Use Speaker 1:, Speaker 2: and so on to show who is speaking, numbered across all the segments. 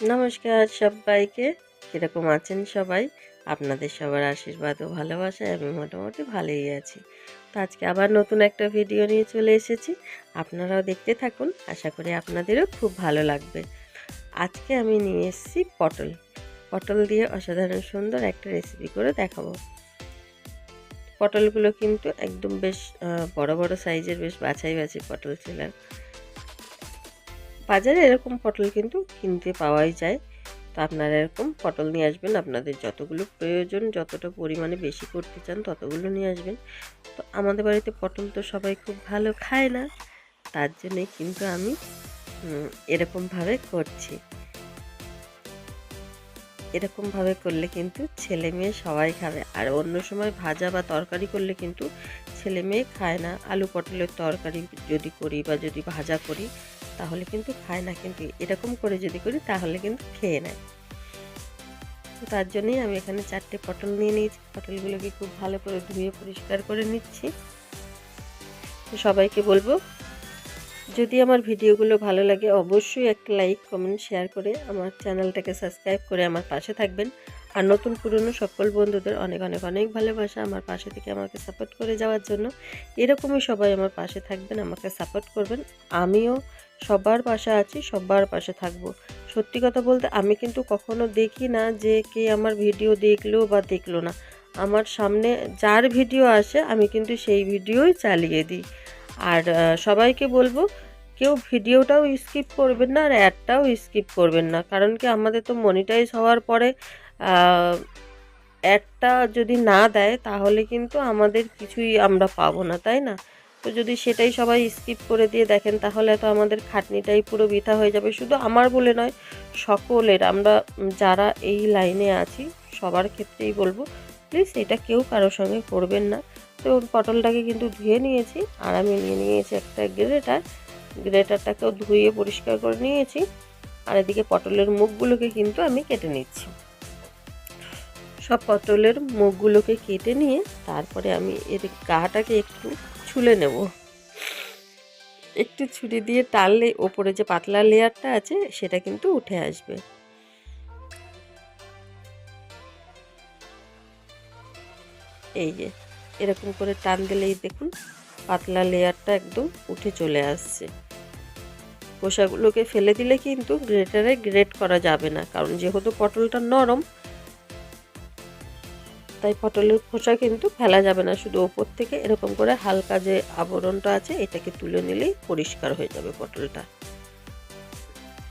Speaker 1: নমস্কার সবাইকে। কীরকম আছেন সবাই? আপনাদের সবার আশীর্বাদ ও ভালোবাসায় আমি মোটামুটি ভালোই আছি। তো আজকে আবার নতুন একটা ভিডিও নিয়ে চলে এসেছি। আপনারাও দেখতে থাকুন, আশা করি আপনাদেরও খুব ভালো লাগবে। আজকে আমি নিয়ে এসেছি পটল। পটল দিয়ে অসাধারণ সুন্দর একটা রেসিপি করে দেখাবো। পটলগুলো কিন্তু একদম বেশ বড় বড় সাইজের বেশ বাছাই বাছি পটল ছিল। বাজারে এরকম পটল কিন্তু কিনতে পাওয়াই যায়। তো আপনারা এরকম পটল নিয়ে আসবেন, আপনাদের যতগুলো প্রয়োজন, যতটা পরিমাণে বেশি করতে চান ততগুলো নিয়ে আসবেন। তো আমাদের বাড়িতে পটল তো সবাই খুব ভালো খায় না, তার জন্যে কিন্তু আমি এরকমভাবে করছি। এরকমভাবে করলে কিন্তু ছেলে মেয়ে সবাই খাবে। আর অন্য সময় ভাজা বা তরকারি করলে কিন্তু ছেলে মেয়ে খায় না। আলু পটলের তরকারি যদি করি বা যদি ভাজা করি তাহলে কিন্তু খায় না। কিন্তু এরকম করে যদি করি, তাহলে কিন্তু খেয়ে নেয়। তো তার জন্যই আমি এখানে চারটে পটল নিয়ে নিয়েছি। পটলগুলোকে খুব ভালো করে ধুয়ে পরিষ্কার করে নিচ্ছি। তো সবাইকে বলব, যদি আমার ভিডিওগুলো ভালো লাগে, অবশ্যই একটা লাইক, কমেন্ট, শেয়ার করে আমার চ্যানেলটাকে সাবস্ক্রাইব করে আমার পাশে থাকবেন। আর নতুন পুরনো সকল বন্ধুদের অনেক অনেক অনেক ভালোবাসা আমার পাশে থেকে আমাকে সাপোর্ট করে যাওয়ার জন্য। এরকমই সবাই আমার পাশে থাকবেন, আমাকে সাপোর্ট করবেন। আমিও সবার পাশে আছি, সবার পাশে থাকব। সত্যি কথা বলতে আমি কিন্তু কখনো দেখি না যে কে আমার ভিডিও দেখল বা দেখল না। আমার সামনে যার ভিডিও আসে, আমি কিন্তু সেই ভিডিওই চালিয়ে দিই। আর সবাইকে বলব, কেউ ভিডিওটাও স্কিপ করবেন না আর অ্যাডটাও স্কিপ করবেন না। কারণ কি আমাদের তো মনিটাইজ হওয়ার পরে অ্যাডটা যদি না দেয়, তাহলে কিন্তু আমাদের কিছুই আমরা পাবো না, তাই না? তো যদি সেটাই সবাই স্কিপ করে দিয়ে দেখেন, তাহলে তো আমাদের খাটনিটাই পুরো বৃথা হয়ে যাবে। শুধু আমার বলে নয়, সকলের, আমরা যারা এই লাইনে আছি, সবার ক্ষেত্রেই বলব প্লিজ এটা কেউ কারোর সঙ্গে করবেন না। তো পটলটাকে কিন্তু ধুয়ে নিয়েছি, আর আমি নিয়ে নিয়েছি একটা গ্রেটার গ্রেটারটাকেও ধুয়ে পরিষ্কার করে নিয়েছি, আর এদিকে পটলের মুখগুলোকে কিন্তু আমি কেটে নিচ্ছি। সব পটলের মুখগুলোকে কেটে নিয়ে, তারপরে আমি এর গাটাকে একটু ছুলে নেব। একটু ছুরি দিয়ে টানলে ওপরে যে পাতলা লেয়ারটা আছে, সেটা কিন্তু উঠে আসবে। এই যে, এরকম করে টান দিলেই দেখুন পাতলা লেয়ারটা একদম উঠে চলে আসছে। খোসাগুলোকে ফেলে দিলে কিন্তু গ্রেটারে গ্রেট করা যাবে না, কারণ যেহেতু পটলটা নরম তাই পটলের খোসা কিন্তু ফেলা যাবে না। শুধু ওপর থেকে এরকম করে হালকা যে আবরণটা আছে, এটাকে তুলে নিলেই পরিষ্কার হয়ে যাবে পটলটা।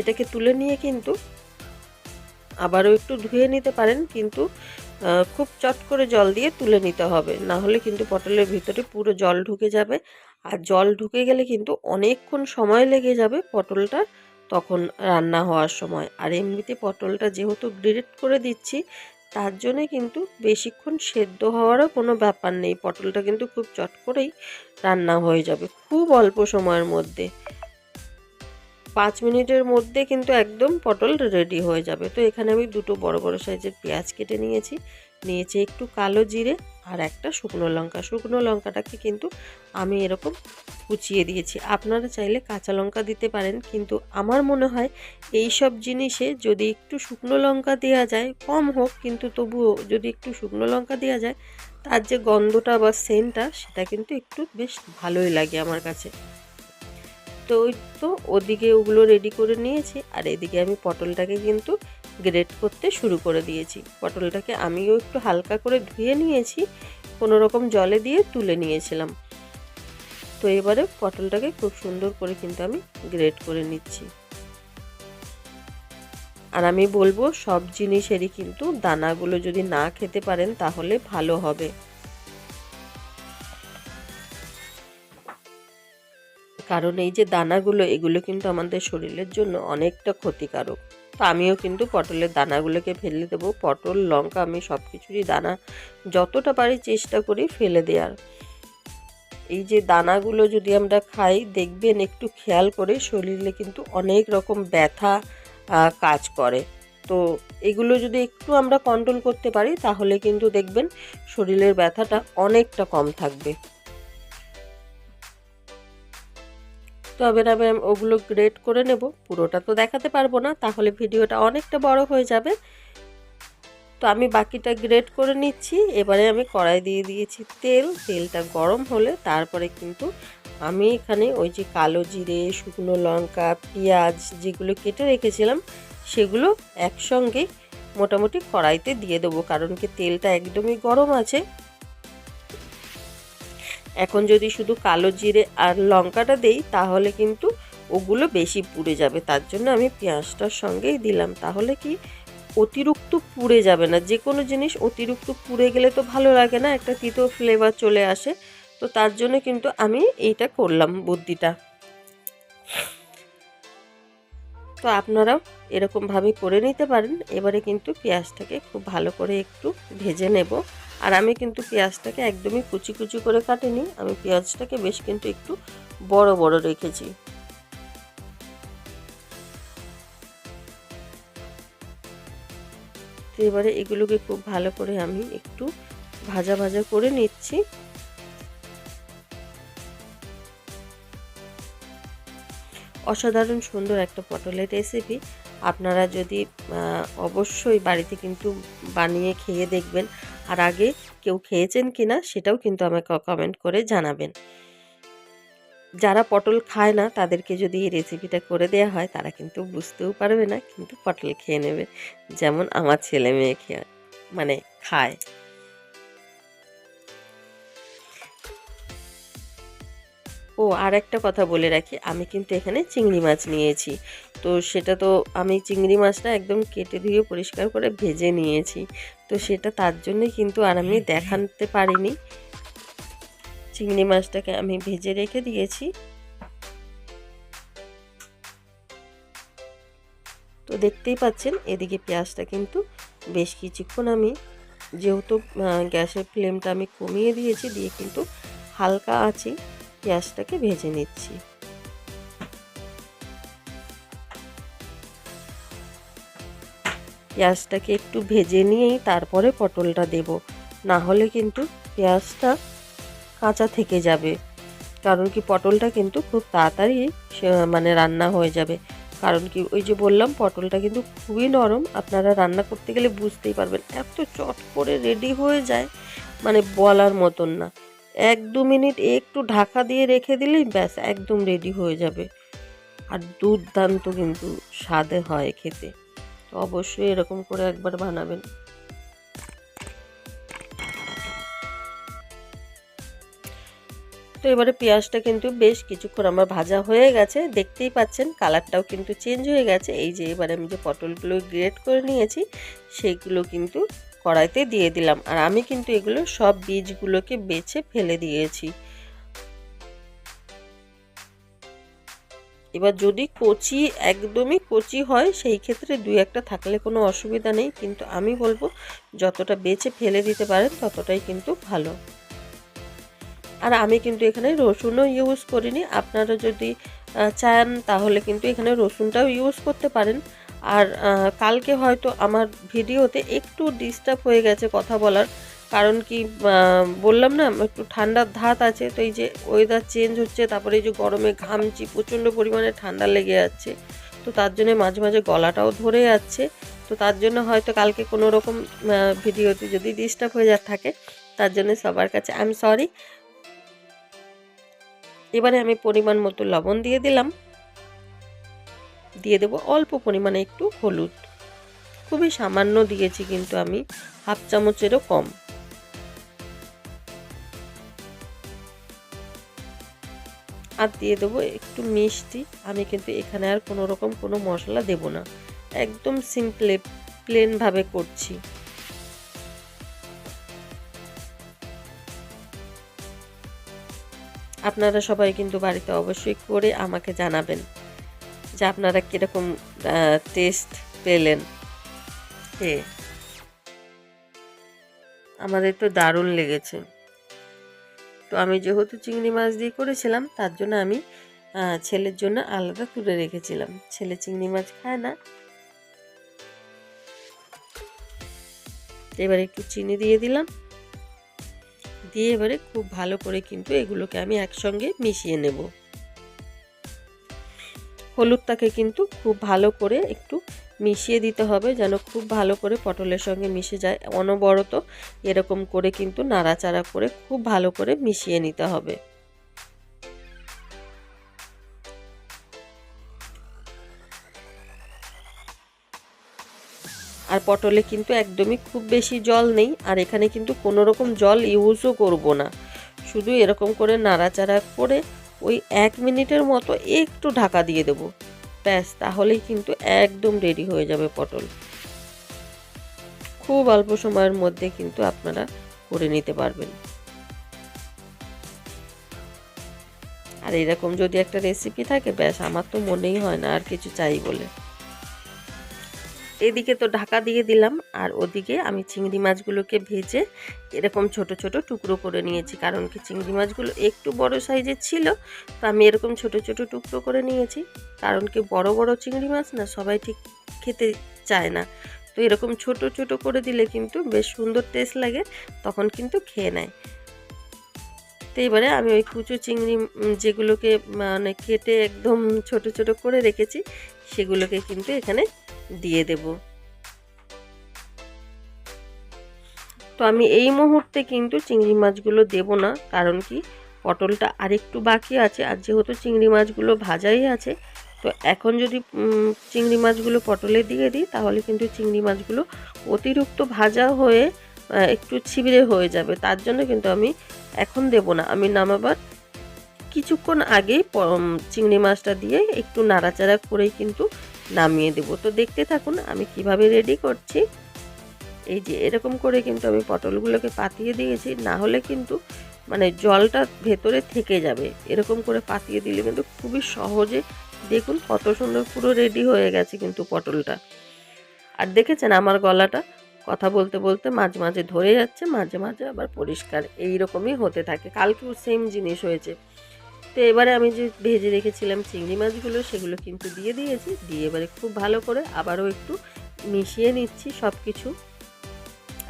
Speaker 1: এটাকে তুলে নিয়ে কিন্তু আবারও একটু ধুয়ে নিতে পারেন, কিন্তু খুব চট করে জল দিয়ে তুলে নিতে হবে। না হলে কিন্তু পটলের ভিতরে পুরো জল ঢুকে যাবে। আর জল ঢুকে গেলে কিন্তু অনেকক্ষণ সময় লেগে যাবে পটলটা তখন রান্না হওয়ার সময়। আর এমনিতে পটলটা যেহেতু গ্রেড করে দিচ্ছি তার জন্যে কিন্তু বেশিক্ষণ সেদ্ধ হওয়ারও কোনো ব্যাপার নেই। পটলটা কিন্তু খুব চট করেই রান্না হয়ে যাবে, খুব অল্প সময়ের মধ্যে। পাঁচ মিনিটের মধ্যে কিন্তু একদম পটল রেডি হয়ে যাবে। তো এখানে আমি দুটো বড় বড় সাইজের পেঁয়াজ কেটে নিয়েছি। নিয়েছি একটু কালো জিরে আর একটা শুকনো লঙ্কা। শুকনো লঙ্কাটাকে কিন্তু আমি এরকম কুচিয়ে দিয়েছি। আপনারা চাইলে কাঁচা লঙ্কা দিতে পারেন, কিন্তু আমার মনে হয় এই সব জিনিসে যদি একটু শুকনো লঙ্কা দেওয়া যায়, কম হোক, কিন্তু তবুও যদি একটু শুকনো লঙ্কা দেওয়া যায়, তার যে গন্ধটা বা সেন্টটা, সেটা কিন্তু একটু বেশ ভালোই লাগে আমার কাছে। তো ওই তো ওদিকে ওগুলো রেডি করে নিয়েছি, আর এদিকে আমি পটলটাকে কিন্তু গ্রেট করতে শুরু করে দিয়েছি। পটলটাকে আমিও একটু হালকা করে ধুয়ে নিয়েছি, কোনো রকম জলে দিয়ে তুলে নিয়েছিলাম। তো এবারে পটলটাকে খুব সুন্দর করে কিন্তু আমি গ্রেট করে নিচ্ছি। আর আমি বলব, সব জিনিসেরই কিন্তু দানাগুলো যদি না খেতে পারেন, তাহলে ভালো হবে। কারণ এই যে দানাগুলো, এগুলো কিন্তু আমাদের শরীরের জন্য অনেকটা ক্ষতিকারক। তো আমিও কিন্তু পটলের দানাগুলোকে ফেলে দেবো। পটল, লঙ্কা, আমি সব কিছুরই দানা যতটা পারি চেষ্টা করি ফেলে দেওয়ার। এই যে দানাগুলো যদি আমরা খাই, দেখবেন একটু খেয়াল করে শরীরে কিন্তু অনেক রকম ব্যথা কাজ করে। তো এগুলো যদি একটু আমরা কন্ট্রোল করতে পারি, তাহলে কিন্তু দেখবেন শরীরের ব্যথাটা অনেকটা কম থাকবে। তো এবার আমি ওগুলো গ্রেড করে নেব। পুরোটা তো দেখাতে পারব না, তাহলে ভিডিওটা অনেকটা বড় হয়ে যাবে। তো আমি বাকিটা গ্রেড করে নিচ্ছি। এবারে আমি কড়াই দিয়ে দিয়েছি তেল। তেলটা গরম হলে তারপরে কিন্তু আমি এখানে ওই যে কালো জিরে, শুকনো লঙ্কা, পেঁয়াজ যেগুলো কেটে রেখেছিলাম, সেগুলো একসঙ্গে মোটামুটি কড়াইতে দিয়ে দেবো। কারণ কি তেলটা একদমই গরম আছে। এখন যদি শুধু কালো জিরে আর লঙ্কাটা দেই, তাহলে কিন্তু ওগুলো বেশি পুড়ে যাবে। তার জন্য আমি পেঁয়াজটার সঙ্গেই দিলাম। তাহলে কি অতিরিক্ত পুড়ে যাবে না। যে কোনো জিনিস অতিরিক্ত পুড়ে গেলে তো ভালো লাগে না, একটা তিতো ফ্লেভার চলে আসে। তো তার জন্য কিন্তু আমি এইটা করলাম বুদ্ধিটা। তো আপনারাও এরকমভাবে করে নিতে পারেন। এবারে কিন্তু পেঁয়াজটাকে খুব ভালো করে একটু ভেজে নেব। আর আমি কিন্তু পেঁয়াজটাকে একদমই কুচি কুচি করে কাটিনি, আমি পেঁয়াজটাকে বেশ কিন্তু একটু বড় বড় রেখেছি। তো এবারে এগুলোকে খুব ভালো করে আমি একটু ভাজা ভাজা করে নিচ্ছি। অসাধারণ সুন্দর একটা পটলের রেসিপি আপনারা যদি অবশ্যই বাড়িতে কিন্তু বানিয়ে খেয়ে দেখবেন। আর আগে কেউ খেয়েছেন কি না সেটাও কিন্তু আমাকে কমেন্ট করে জানাবেন। যারা পটল খায় না, তাদেরকে যদি এই রেসিপিটা করে দেওয়া হয়, তারা কিন্তু বুঝতেও পারবে না, কিন্তু পটল খেয়ে নেবে। যেমন আমার ছেলে মেয়ে খেয়ে মানে খায়। ও আর একটা কথা বলে রাখি আমি কিন্তু এখানে চিংড়ি মাছ নিয়েছি। তো সেটা তো আমি চিংড়ি মাছটা একদম কেটে ধুয়ে পরিষ্কার করে ভেজে নিয়েছি। তো সেটা তার জন্যই কিন্তু আর আমি দেখাতে পারিনি। চিংড়ি মাছটাকে আমি ভেজে রেখে দিয়েছি। তো দেখতেই পাচ্ছেন এদিকে পেঁয়াজটা কিন্তু বেশ কিছুক্ষণ আমি যেহেতু গ্যাসের ফ্লেমটা আমি কমিয়ে দিয়েছি দিয়ে কিন্তু হালকা আছি পেঁয়াজটাকে ভেজে নিচ্ছি। পেঁয়াজটাকে একটু ভেজে নিয়েই তারপরে পটলটা দেব। না হলে কিন্তু পেঁয়াজটা কাঁচা থেকে যাবে। কারণ কি পটলটা কিন্তু খুব তাড়াতাড়ি মানে রান্না হয়ে যাবে। কারণ কি ওই যে বললাম, পটলটা কিন্তু খুবই নরম। আপনারা রান্না করতে গেলে বুঝতেই পারবেন, এত চট করে রেডি হয়ে যায় মানে বলার মতন না। এক দু মিনিট একটু ঢাকা দিয়ে রেখে দিলেই ব্যাস, একদম রেডি হয়ে যাবে। আর দুর্দান্ত কিন্তু স্বাদে হয় খেতে। তো অবশ্যই এরকম করে একবার বানাবেন। তো এবারে পেঁয়াজটা কিন্তু বেশ কিছুক্ষণ আমার ভাজা হয়ে গেছে, দেখতেই পাচ্ছেন কালারটাও কিন্তু চেঞ্জ হয়ে গেছে। এই যে এবারে আমি যে পটলগুলো গ্রেট করে নিয়েছি সেইগুলো কিন্তু কড়াইতে দিয়ে দিলাম। আর আমি কিন্তু এগুলো সব বীজগুলোকে বেছে ফেলে দিয়েছি। এবার যদি কচি, একদমই কচি হয়, সেই ক্ষেত্রে দুই একটা থাকলে কোনো অসুবিধা নেই। কিন্তু আমি বলব, যতটা বেছে ফেলে দিতে পারেন, ততটাই কিন্তু ভালো। আর আমি কিন্তু এখানে রসুনও ইউজ করিনি। আপনারা যদি চান, তাহলে কিন্তু এখানে রসুনটাও ইউজ করতে পারেন। আর কালকে হয়তো আমার ভিডিওতে একটু ডিস্টার্ব হয়ে গেছে কথা বলার। কারণ কি বললাম না, একটু ঠান্ডার ধাত আছে, তো এই যে ওয়েদার চেঞ্জ হচ্ছে, তারপরে এই যে গরমে ঘামছি, প্রচণ্ড পরিমাণে ঠান্ডা লেগে যাচ্ছে, তো তার জন্য মাঝে মাঝে গলাটাও ধরে যাচ্ছে, তো তার জন্য হয়তো কালকে কোনো রকম ভিডিওতে যদি ডিস্টার্ব হয়ে যা, থাকে, তার জন্য সবার কাছে আই এম সরি এবারে আমি পরিমাণ মতো লবণ দিয়ে দিলাম। দিয়ে দেব অল্প পরিমাণে একটু হলুদ। খুবই সামান্য দিয়েছি কিন্তু আমি, হাফ চামচেরও কম। আর দিয়ে দেবো একটু মিষ্টি, আমি কিন্তু এখানে আর কোনো রকম কোনো মশলা দেব না। একদম সিম্পলে প্লেনভাবে করছি। আপনারা সবাই কিন্তু বাড়িতে অবশ্যই করে আমাকে জানাবেন। যে আপনারা কীরকম টেস্ট পেলেন? হে আমাদের তো দারুণ লেগেছে। তো আমি যেহেতু চিংড়ি মাছ দিয়ে করেছিলাম তার জন্য আমি ছেলের জন্য আলাদা তুলে রেখেছিলাম। ছেলে চিংড়ি মাছ খায় না। এবারে একটু চিনি দিয়ে দিলাম। দিয়ে এবারে খুব ভালো করে কিন্তু এগুলোকে আমি একসঙ্গে মিশিয়ে নেব। হলুদটাকে কিন্তু খুব ভালো করে একটু মিশিয়ে দিতে হবে যেন খুব ভালো করে পটলের সঙ্গে মিশে যায়। অনবরত এরকম করে কিন্তু নাড়াচাড়া করে খুব ভালো করে মিশিয়ে নিতে হবে। আর পটলে কিন্তু একদমই খুব বেশি জল নেই আর এখানে কিন্তু কোনো রকম জল ইউজও করব না। শুধু এরকম করে নাড়াচাড়া করে ওই এক মিনিটের মতো একটু ঢাকা দিয়ে দেবো। ব্যাস, তাহলেই কিন্তু একদম রেডি হয়ে যাবে পটল। খুব অল্প সময়ের মধ্যে কিন্তু আপনারা করে নিতে পারবেন। আর এরকম যদি একটা রেসিপি থাকে, ব্যাস, আমার তো মনেই হয় না আর কিছু চাই বলে। এদিকে তো ঢাকা দিয়ে দিলাম, আর ওদিকে আমি চিংড়ি মাছগুলোকে ভেজে এরকম ছোট ছোট টুকরো করে নিয়েছি। কারণ কি চিংড়ি মাছগুলো একটু বড় সাইজের ছিল, তো আমি এরকম ছোট ছোট টুকরো করে নিয়েছি। কারণ কি বড় বড় চিংড়ি মাছ না সবাই ঠিক খেতে চায় না। তো এরকম ছোট ছোট করে দিলে কিন্তু বেশ সুন্দর টেস্ট লাগে, তখন কিন্তু খেয়ে নেয়। তো এবারে আমি ওই কুচো চিংড়ি যেগুলোকে মানে কেটে একদম ছোট ছোট করে রেখেছি, সেগুলোকে কিন্তু এখানে দিয়ে দেব। তো আমি এই মুহূর্তে কিন্তু চিংড়ি মাছগুলো দেব না, কারণ কি পটলটা আরেকটু বাকি আছে আর যেহেতু চিংড়ি মাছগুলো ভাজাই আছে, তো এখন যদি চিংড়ি মাছগুলো পটলে দিয়ে দিই, তাহলে কিন্তু চিংড়ি মাছগুলো অতিরিক্ত ভাজা হয়ে একটু ছিবড়ে হয়ে যাবে। তার জন্য কিন্তু আমি এখন দেব না। আমি নামাবার কিছুক্ষণ আগেই চিংড়ি মাছটা দিয়ে একটু নাড়াচাড়া করেই কিন্তু নামিয়ে দেব। তো দেখতে থাকুন, আমি কীভাবে রেডি করছি। এই যে, এরকম করে কিন্তু আমি পটলগুলোকে পাতিয়ে দিয়েছি। না হলে কিন্তু মানে জলটা ভেতরে থেকে যাবে। এরকম করে পাতিয়ে দিলে কিন্তু খুবই সহজে দেখুন কত সুন্দর পুরো রেডি হয়ে গেছে কিন্তু পটলটা। আর দেখেছেন আমার গলাটা? কথা বলতে বলতে মাঝে মাঝে ধরে যাচ্ছে, মাঝে মাঝে আবার পরিষ্কার। এই রকমই হতে থাকে। কালকেও সেম জিনিস হয়েছে। তো এবারে আমি যে ভেজে রেখেছিলাম চিংড়ি মাছগুলো, সেগুলো কিন্তু দিয়ে দিয়েছি। দিয়ে এবারে খুব ভালো করে আবারও একটু মিশিয়ে নিচ্ছি সব কিছু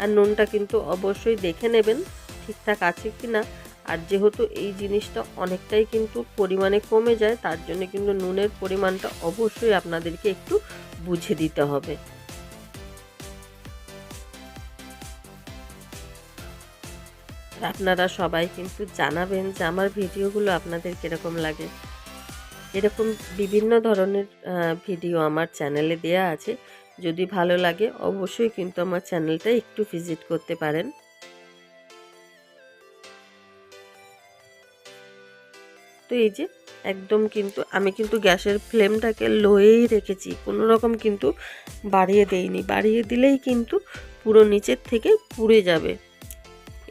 Speaker 1: আর নুনটা কিন্তু অবশ্যই দেখে নেবেন ঠিকঠাক আছে কি না আর যেহেতু এই জিনিসটা অনেকটাই কিন্তু পরিমাণে কমে যায়, তার জন্য কিন্তু নুনের পরিমাণটা অবশ্যই আপনাদেরকে একটু বুঝে দিতে হবে। আপনারা সবাই কিন্তু জানাবেন যে আমার ভিডিওগুলো আপনাদের কীরকম লাগে। এরকম বিভিন্ন ধরনের ভিডিও আমার চ্যানেলে দেয়া আছে। যদি ভালো লাগে অবশ্যই কিন্তু আমার চ্যানেলটা একটু ভিজিট করতে পারেন। তো এই যে একদম কিন্তু আমি কিন্তু গ্যাসের ফ্লেমটাকে লোয়েই রেখেছি। কোনো রকম কিন্তু বাড়িয়ে দেইনি। বাড়িয়ে দিলেই কিন্তু পুরো নিচের থেকে পুড়ে যাবে।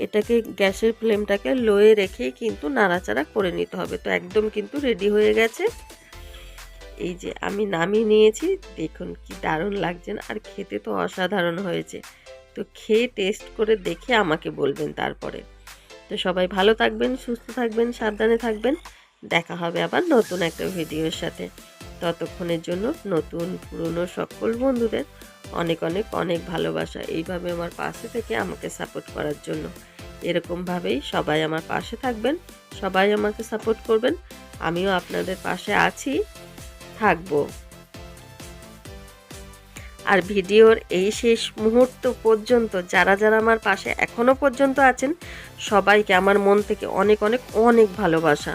Speaker 1: এটাকে গ্যাসের ফ্লেমটাকে লোয়ে রেখেই কিন্তু নাড়াচাড়া করে নিতে হবে। তো একদম কিন্তু রেডি হয়ে গেছে। এই যে আমি নামিয়ে নিয়েছি, দেখুন কি দারুণ লাগছে না, আর খেতে তো অসাধারণ হয়েছে। তো খেয়ে টেস্ট করে দেখে আমাকে বলবেন তারপরে। তো সবাই ভালো থাকবেন, সুস্থ থাকবেন, সাবধানে থাকবেন। দেখা হবে আবার নতুন একটা ভিডিওর সাথে। ততক্ষণের জন্য নতুন পুরনো সকল বন্ধুদের অনেক অনেক অনেক ভালোবাসা। এইভাবে আমার পাশে থেকে আমাকে সাপোর্ট করার জন্য। এরকমভাবেই সবাই আমার পাশে থাকবেন, সবাই আমাকে সাপোর্ট করবেন। আমিও আপনাদের পাশে আছি, থাকব। আর ভিডিওর এই শেষ মুহূর্ত পর্যন্ত, যারা যারা আমার পাশে এখনও পর্যন্ত আছেন, সবাইকে আমার মন থেকে অনেক অনেক অনেক ভালোবাসা।